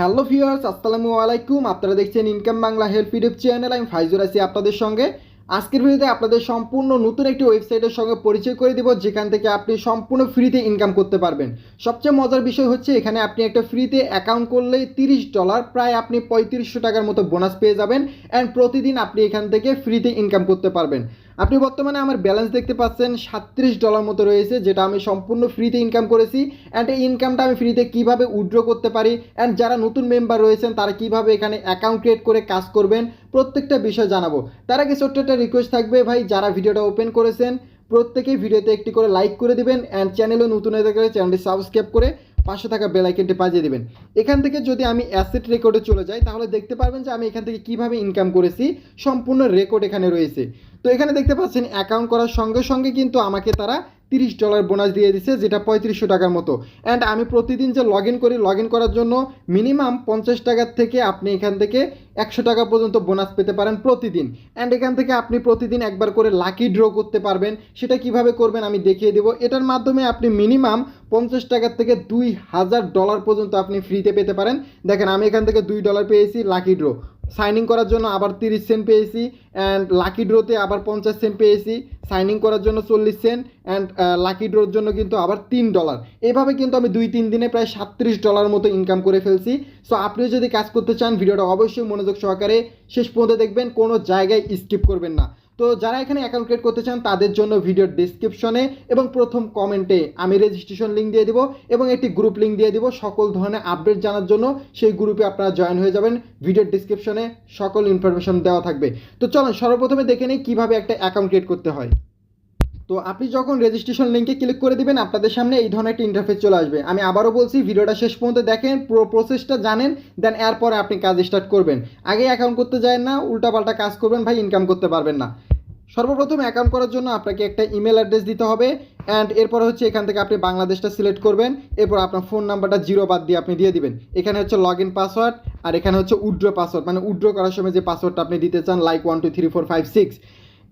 Hello viewers, আসসালামু আলাইকুম। আপনারা দেখছেন income Bangla help YouTube channel. আমি ফাইজুর আছি আপনাদের সঙ্গে। আজকের ভিডিওতে আপনাদের সম্পূর্ণ নতুন একটি ওয়েবসাইটের সঙ্গে পরিচয় করে দিব, যেখান থেকে আপনি সম্পূর্ণ ফ্রিতে ইনকাম করতে পারবেন। সবচেয়ে মজার বিষয় হচ্ছে, এখানে আপনি একটা ফ্রিতে অ্যাকাউন্ট করলেই তিরিশ ডলার প্রায় আপনি পঁয়ত্রিশশো টাকার মতো বোনাস পেয়ে যাবেন অ্যান্ড প্রতিদিন আপনি এখান থেকে ফ্রিতে ইনকাম করতে পারবেন। আপনি বর্তমানে আমার ব্যালেন্স দেখতে পাচ্ছেন সাতত্রিশ ডলার মতো রয়েছে, যেটা আমি সম্পূর্ণ ফ্রিতে ইনকাম করেছি। অ্যান্ড এই ইনকামটা আমি ফ্রিতে কীভাবে উইথড্র করতে পারি? অ্যান্ড যারা নতুন মেম্বার রয়েছেন, তারা কীভাবে এখানে অ্যাকাউন্ট ক্রিয়েট করে কাজ করবেন? প্রত্যেকটা বিষয় জানাব। তার আগে ছোট্ট একটা রিকোয়েস্ট থাকবে ভাই, যারা ভিডিওটা ওপেন করেছেন, প্রত্যেকেই ভিডিওতে একটি করে লাইক করে দিবেন অ্যান্ড চ্যানেলও নতুন হয়ে থাকলে চ্যানেলটি সাবস্ক্রাইব করে পাশে থাকা বেল আইকনটি বাজিয়ে দিবেন। এখান থেকে যদি আমি অ্যাসেট রেকর্ডে চলে যাই, তাহলে দেখতে পারবেন যে আমি এখান থেকে কীভাবে ইনকাম করেছি, সম্পূর্ণ রেকর্ড এখানে রয়েছে। তো এখানে দেখতে পাচ্ছেন অ্যাকাউন্ট করার সঙ্গে সঙ্গে কিন্তু আমাকে তারা তিরিশ ডলার বোনাস দিয়ে দিছে, যেটা পঁয়ত্রিশশো টাকার মতো। অ্যান্ড আমি প্রতিদিন যে লগ ইন করি লগ ইন করার জন্য মিনিমাম পঞ্চাশ টাকার থেকে আপনি এখান থেকে একশো টাকা পর্যন্ত বোনাস পেতে পারেন প্রতিদিন। অ্যান্ড এখান থেকে আপনি প্রতিদিন একবার করে লাকি ড্র করতে পারবেন, সেটা কীভাবে করবেন আমি দেখিয়ে দেবো। এটার মাধ্যমে আপনি মিনিমাম পঞ্চাশ টাকার থেকে দুই হাজার ডলার পর্যন্ত আপনি ফ্রিতে পেতে পারেন। দেখেন আমি এখান থেকে দুই ডলার পেয়েছি লাকি ড্র সাইন ইন করার জন্য আবার তিরিশ সেন্ট পেয়েছি অ্যান্ড লাকি ড্রোতে আবার পঞ্চাশ সেন্ট পেয়েছি। সাইনিং করার জন্য চল্লিশ সেন্ট অ্যান্ড লাকি ড্রোর জন্য কিন্তু আবার তিন ডলার এভাবে কিন্তু আমি দুই তিন দিনে প্রায় সাতত্রিশ ডলার মতো ইনকাম করে ফেলছি। সো আপনিও যদি কাজ করতে চান, ভিডিওটা অবশ্যই মনোযোগ সহকারে শেষ পর্যন্ত দেখবেন, কোনো জায়গায় স্কিপ করবেন না। তো যারা এখানে অ্যাকাউন্ট ক্রিয়েট করতে চান, তাদের জন্য ভিডিওর ডিসক্রিপশনে এবং প্রথম কমেন্টে আমি রেজিস্ট্রেশন লিঙ্ক দিয়ে দিব এবং একটি গ্রুপ লিঙ্ক দিয়ে দিব সকল ধরনের আপডেট জানার জন্য। সেই গ্রুপে আপনারা জয়েন হয়ে যাবেন। ভিডিওর ডিসক্রিপশনে সকল ইনফরমেশন দেওয়া থাকবে। তো চলুন, সর্বপ্রথমে দেখে নিই কীভাবে একটা অ্যাকাউন্ট ক্রিয়েট করতে হয়। তো আপনি যখন রেজিস্ট্রেশন লিঙ্কে ক্লিক করে দিবেন, আপনাদের সামনে এই ধরনের একটা ইন্টারফেস চলে আসবে। আমি আবারও বলছি, ভিডিওটা শেষ পর্যন্ত দেখেন, পুরো প্রসেসটা জানেন দেন এরপরে আপনি কাজ স্টার্ট করবেন। আগে অ্যাকাউন্ট করতে যায় না, উল্টাপাল্টা কাজ করবেন, ভাই ইনকাম করতে পারবেন না। সর্বপ্রথম অ্যাকাউন্ট করার জন্য আপনাকে একটা ইমেল অ্যাড্রেস দিতে হবে অ্যান্ড এরপর হচ্ছে এখান থেকে আপনি বাংলাদেশটা সিলেক্ট করবেন, এরপর আপনার ফোন নাম্বারটা জিরো বাদ দিয়ে আপনি দিয়ে দিবেন। এখানে হচ্ছে লগ ইন পাসওয়ার্ড আর এখানে হচ্ছে উড্রো পাসওয়ার্ড মানে উড্রো করার সময় যে পাসওয়ার্ডটা আপনি দিতে চান like one two three four five six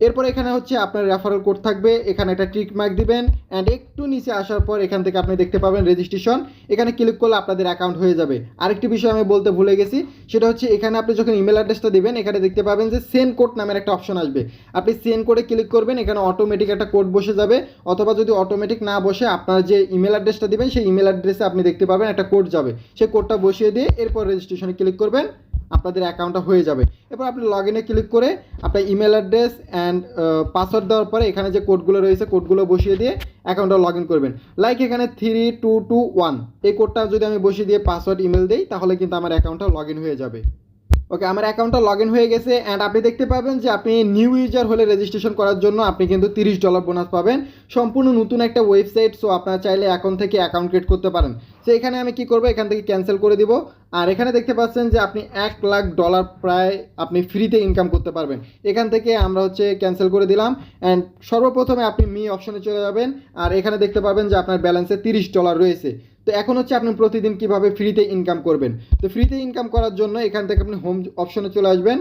এরপর এখানে হচ্ছে আপনার রেফারেল কোড থাকবে, এখানে একটা ট্রিক মার্ক দিবেন অ্যান্ড একটু নিচে আসার পর এখান থেকে আপনি দেখতে পাবেন রেজিস্ট্রেশন এখানে ক্লিক করলে আপনাদের অ্যাকাউন্ট হয়ে যাবে। আরেকটি বিষয় আমি বলতে ভুলে গেছি, সেটা হচ্ছে এখানে আপনি যখন ইমেল অ্যাড্রেসটা দেবেন, এখানে দেখতে পাবেন যে সেন্ড কোড নামের একটা অপশন আসবে। আপনি সেন্ড কোডে ক্লিক করবেন, এখানে অটোমেটিক একটা কোড বসে যাবে, অথবা যদি অটোমেটিক না বসে আপনার যে ইমেল অ্যাড্রেসটা দেবেন, সেই ইমেল অ্যাড্রেসে আপনি দেখতে পাবেন একটা কোড যাবে। সেই কোডটা বসিয়ে দিয়ে এরপর রেজিস্ট্রেশনে ক্লিক করবেন। আপনাদের অ্যাকাউন্টটা হয়ে যাবে। এরপর আপনি লগ ইনে ক্লিক করে আপনার ইমেল অ্যাড্রেস অ্যান্ড পাসওয়ার্ড দেওয়ার পরে এখানে যে কোডগুলো রয়েছে, কোডগুলো বসিয়ে দিয়ে অ্যাকাউন্টটা লগ ইন করবেন। লাইক এখানে থ্রি টু টু ওয়ান এই কোডটা যদি আমি বসিয়ে দিয়ে পাসওয়ার্ড ইমেল দিই, তাহলে কিন্তু আমার অ্যাকাউন্টটা লগ হয়ে যাবে। ওকে, আমার অ্যাকাউন্টটা লগ ইন হয়ে গেছে অ্যান্ড আপনি দেখতে পাবেন যে আপনি নিউ ইউজার হলে রেজিস্ট্রেশন করার জন্য আপনি কিন্তু তিরিশ ডলার বোনাস পাবেন। সম্পূর্ণ নতুন একটা ওয়েবসাইট সো আপনারা চাইলে এখন থেকে অ্যাকাউন্ট ক্রিয়েট করতে পারেন। তো এখানে আমি কি করব? এখান থেকে ক্যান্সেল করে দিব। আর এখানে দেখতে পাচ্ছেন যে আপনি এক লাখ ডলার প্রায় আপনি ফ্রিতে ইনকাম করতে পারবেন। এখান থেকে আমরা হচ্ছে ক্যান্সেল করে দিলাম অ্যান্ড সর্বপ্রথমে আপনি মি অপশনে চলে যাবেন। আর এখানে দেখতে পাবেন যে আপনার ব্যালেন্সে তিরিশ ডলার রয়েছে। তো এখন হচ্ছে আপনি প্রতিদিন কীভাবে ফ্রিতে ইনকাম করবেন? তো ফ্রিতে ইনকাম করার জন্য এখান থেকে আপনি হোম অপশনে চলে আসবেন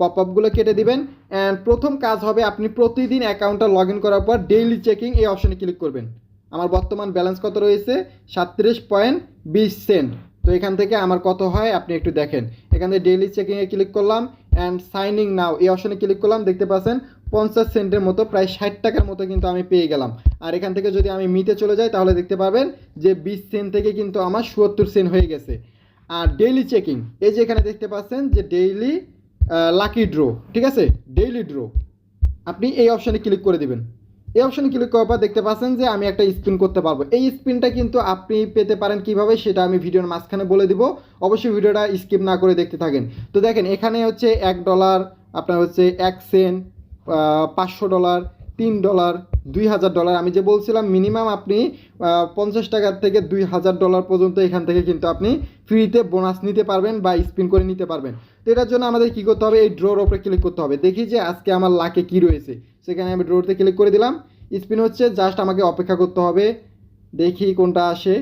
পপ আপগুলো কেটে দিবেন অ্যান্ড প্রথম কাজ হবে আপনি প্রতিদিন অ্যাকাউন্টটা লগ ইন করার পর ডেইলি চেকিং এই অপশনে ক্লিক করবেন। আমার বর্তমান ব্যালেন্স কত রয়েছে? সাতত্রিশ পয়েন্ট বিশ সেন্ট তো এখান থেকে আমার কত হয় আপনি একটু দেখেন। এখান থেকে ডেইলি চেকিংয়ে ক্লিক করলাম অ্যান্ড সাইনিং নাও এই অপশনে ক্লিক করলাম, দেখতে পাচ্ছেন? পঞ্চাশ সেন্টের মতো, প্রায় ষাট টাকার মতো কিন্তু আমি পেয়ে গেলাম। আর এখান থেকে যদি আমি মিতে চলে যাই, তাহলে দেখতে পাবেন যে বিশ সেন্ট থেকে কিন্তু আমার চুয়াত্তর সেন্ট হয়ে গেছে। আর ডেইলি চেকিং এই যে এখানে দেখতে পাচ্ছেন যে ডেইলি লাকি ড্র ঠিক আছে? ডেইলি ড্র আপনি এই অপশানে ক্লিক করে দিবেন। এই অপশানে ক্লিক করার পর দেখতে পাচ্ছেন যে আমি একটা স্পিন করতে পারব। এই স্পিনটা কিন্তু আপনি পেতে পারেন কীভাবে, সেটা আমি ভিডিওর মাঝখানে বলে দিব। অবশ্যই ভিডিওটা স্কিপ না করে দেখতে থাকেন। তো দেখেন, এখানে হচ্ছে এক ডলার আপনার হচ্ছে এক সেন্ট পাঁচশো ডলার, তিন ডলার, দুই হাজার ডলার। আমি যে বলছিলাম মিনিমাম আপনি পঞ্চাশ টাকার থেকে দুই হাজার ডলার পর্যন্ত এখান থেকে কিন্তু আপনি ফ্রিতে বোনাস নিতে পারবেন বা স্পিন করে নিতে পারবেন। তো এটার জন্য আমাদের কী করতে হবে? এই ড্রোর ওপরে ক্লিক করতে হবে। দেখি যে আজকে আমার লাকে কী রয়েছে। সেখানে আমি ড্রোরতে ক্লিক করে দিলাম। স্পিন হচ্ছে জাস্ট আমাকে অপেক্ষা করতে হবে। দেখি কোনটা আসে।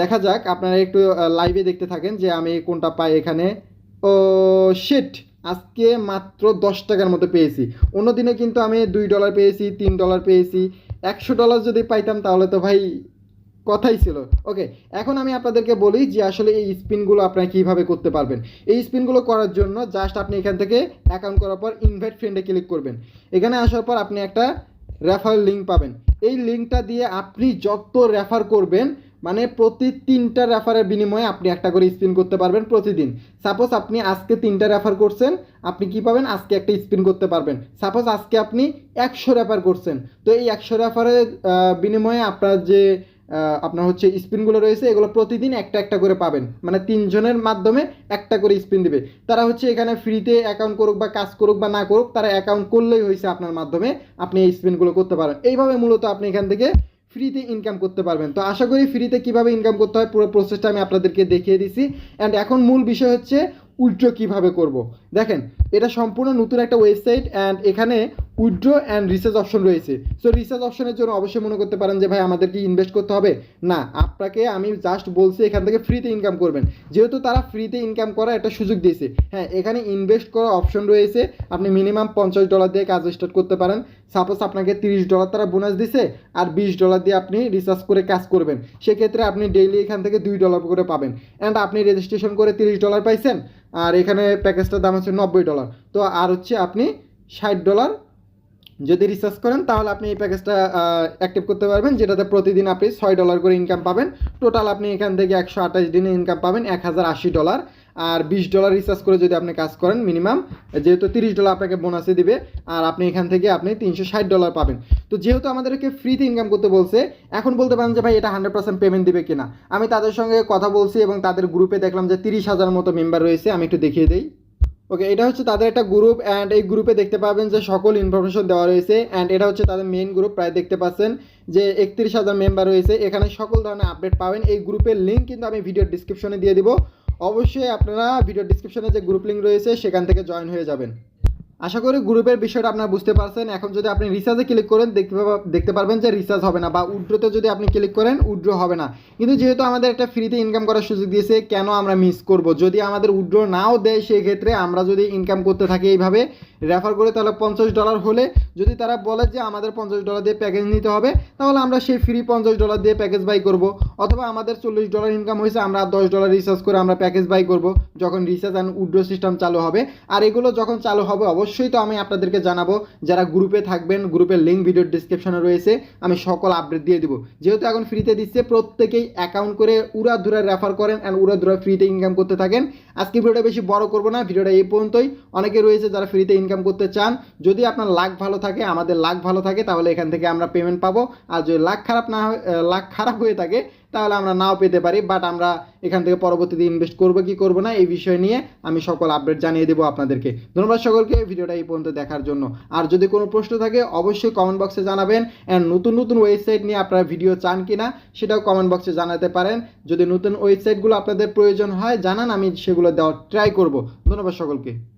দেখা যাক। আপনারা একটু লাইভে দেখতে থাকেন যে আমি কোনটা পাই এখানে। ও শিট আজকে মাত্র দশ টাকার মতো পেয়েছি। অন্য দিনে কিন্তু আমি দুই ডলার পেয়েছি, তিন ডলার পেয়েছি। একশো ডলার যদি পাইতাম তাহলে তো ভাই কথাই ছিল। ওকে এখন আমি আপনাদেরকে বলি যে আসলে এই স্পিনগুলো আপনারা কীভাবে করতে পারবেন। এই স্পিনগুলো করার জন্য জাস্ট আপনি এখান থেকে অ্যাকাউন্ট করার পর ইনভাইট ফ্রেন্ডে ক্লিক করবেন। এখানে আসার পর আপনি একটা রেফার লিঙ্ক পাবেন। এই লিঙ্কটা দিয়ে আপনি যত রেফার করবেন মানে প্রতি তিনটা রেফারের বিনিময়ে আপনি একটা করে স্পিন করতে পারবেন প্রতিদিন। সাপোজ আপনি আজকে তিনটা রেফার করছেন, আপনি কি পাবেন? আজকে একটা স্পিন করতে পারবেন। সাপোজ আজকে আপনি একশো রেফার করছেন, তো এই একশো রেফারের বিনিময়ে আপনার যে আপনার হচ্ছে স্পিনগুলো রয়েছে, এগুলো প্রতিদিন একটা একটা করে পাবেন। মানে তিনজনের মাধ্যমে একটা করে স্পিন দিবে। তারা হচ্ছে এখানে ফ্রিতে অ্যাকাউন্ট করুক বা কাজ করুক বা না করুক, তারা অ্যাকাউন্ট করলেই হয়েছে আপনার মাধ্যমে আপনি এই স্পিনগুলো করতে পারেন। এইভাবে মূলত আপনি এখান থেকে ফ্রিতে ইনকাম করতে পারবেন। তো আশা করি ফ্রিতে কীভাবে ইনকাম করতে হয় পুরো প্রসেসটা আমি আপনাদেরকে দেখিয়ে দিছি। অ্যান্ড এখন মূল বিষয় হচ্ছে উইথড্র কীভাবে করব। দেখেন, এটা সম্পূর্ণ নতুন একটা ওয়েবসাইট অ্যান্ড এখানে উইড্রো অ্যান্ড রিসার্চ অপশন রয়েছে। সো রিসার্চ অপশনের জন্য অবশ্যই মনে করতে পারেন যে, ভাই আমাদেরকে ইনভেস্ট করতে হবে? না, আপনাকে আমি জাস্ট বলছি এখান থেকে ফ্রিতে ইনকাম করবেন। যেহেতু তারা ফ্রিতে ইনকাম করার একটা সুযোগ দিয়েছে। হ্যাঁ এখানে ইনভেস্ট করার অপশন রয়েছে। আপনি মিনিমাম পঞ্চাশ ডলার দিয়ে কাজ স্টার্ট করতে পারেন। সাপোজ আপনাকে তিরিশ ডলার তারা বোনাস দিছে আর বিশ ডলার দিয়ে আপনি রিচার্জ করে কাজ করবেন। সেক্ষেত্রে আপনি ডেইলি এখান থেকে দুই ডলার করে পাবেন। অ্যান্ড আপনি রেজিস্ট্রেশন করে তিরিশ ডলার পাইছেন, আর এখানে প্যাকেজটার দাম হচ্ছে নব্বই ডলার তো আর হচ্ছে আপনি ষাট ডলার যদি রিচার্জ করেন, তাহলে আপনি এই প্যাকেজটা অ্যাক্টিভ করতে পারবেন, যেটাতে প্রতিদিন আপনি ছয় ডলার করে ইনকাম পাবেন। টোটাল আপনি এখান থেকে একশো আঠাশ দিনে ইনকাম পাবেন, এক হাজার আশি ডলার আর বিশ ডলার রিচার্জ করে যদি আপনি কাজ করেন মিনিমাম যেহেতু তিরিশ ডলার আপনাকে বোনাসে দিবে, আর আপনি এখান থেকে আপনি তিনশো ষাট ডলার পাবেন। তো যেহেতু আমাদেরকে ফ্রিতে ইনকাম করতে বলছে, এখন বলতে পারেন যে, ভাই, এটা হান্ড্রেড পার্সেন্ট পেমেন্ট দিবে কিনা? আমি তাদের সঙ্গে কথা বলছি এবং তাদের গ্রুপে দেখলাম যে, তিরিশ হাজার মতো মেম্বার রয়েছে, আমি একটু দেখিয়ে দিই। ওকে এটা হচ্ছে তাদের একটা গ্রুপ অ্যান্ড এই গ্রুপে দেখতে পাবেন যে, সকল ইনফরমেশন দেওয়া রয়েছে অ্যান্ড এটা হচ্ছে তাদের মেইন গ্রুপ প্রায় দেখতে পাচ্ছেন যে, একত্রিশ হাজার মেম্বার রয়েছে। এখানে সকল ধরনের আপডেট পাবেন। এই গ্রুপের লিঙ্ক কিন্তু আমি ভিডিওর ডিসক্রিপশনে দিয়ে দিব। অবশ্যই আপনারা ভিডিও ডিসক্রিপশনে যে গ্রুপ লিঙ্ক রয়েছে, সেখান থেকে জয়েন হয়ে যাবেন। আশা করি গ্রুপের বিষয়টা আপনারা বুঝতে পারছেন। এখন যদি আপনি রিচার্জে ক্লিক করেন, দেখতে পারবেন যে রিচার্জ হবে না বা উড্রোতে যদি আপনি ক্লিক করেন উড্রো হবে না। কিন্তু যেহেতু আমাদের একটা ফ্রিতে ইনকাম করার সুযোগ দিয়েছে, কেন আমরা মিস করব? যদি আমাদের উড্রো নাও দেয় সেই ক্ষেত্রে আমরা যদি ইনকাম করতে থাকি এইভাবে রেফার করে তাহলে পঞ্চাশ ডলার হলে যদি তারা বলে যে আমাদের পঞ্চাশ ডলার দিয়ে প্যাকেজ নিতে হবে, তাহলে আমরা সেই ফ্রি পঞ্চাশ ডলার দিয়ে প্যাকেজ বাই করব। অথবা আমাদের চল্লিশ ডলার ইনকাম হয়েছে, আমরা দশ ডলার রিচার্জ করে আমরা প্যাকেজ বাই করব, যখন রিচার্জ অ্যান্ড উড্রো সিস্টেম চালু হবে। আর এগুলো যখন চালু হবে, অবশ্যই তো আমি আপনাদেরকে জানাব, যারা গ্রুপে থাকবেন গ্রুপের লিঙ্ক ভিডিও ডিসক্রিপশনে রয়েছে, আমি সকল আপডেট দিয়ে দিব। যেহেতু এখন ফ্রিতে দিচ্ছে, প্রত্যেকেই অ্যাকাউন্ট করে উড়া ধুরা রেফার করেন অ্যান্ড উড়া ধুরা ফ্রিতে ইনকাম করতে থাকেন। আজকে ভিডিওটা বেশি বড় করব না, ভিডিওটা এই পর্যন্তই। অনেকে রয়েছে যারা ফ্রিতে ইনকাম করতে চান, যদি আপনার লাখ ভালো থাকে, আমাদের লাখ ভালো থাকে, তাহলে এখান থেকে আমরা পেমেন্ট পাবো। আর যদি লাখ খারাপ না লাখ খারাপ হয়ে থাকে, তাহলে আমরা নাও পেতে পারি। বাট আমরা এখান থেকে পরবর্তীতে ইনভেস্ট করব কি করব না, এই বিষয় নিয়ে আমি সকল আপডেট জানিয়ে দেবো আপনাদেরকে। ধন্যবাদ সকলকে, ভিডিওটা এই পর্যন্ত দেখার জন্য। আর যদি কোনো প্রশ্ন থাকে, অবশ্যই কমেন্ট বক্সে জানাবেন। অ্যান্ড নতুন নতুন ওয়েবসাইট নিয়ে আপনারা ভিডিও চান কিনা, সেটাও কমেন্ট বক্সে জানাতে পারেন। যদি নতুন ওয়েবসাইটগুলো আপনাদের প্রয়োজন হয়, জানান, আমি সেগুলো দেওয়ার ট্রাই করব। ধন্যবাদ সকলকে।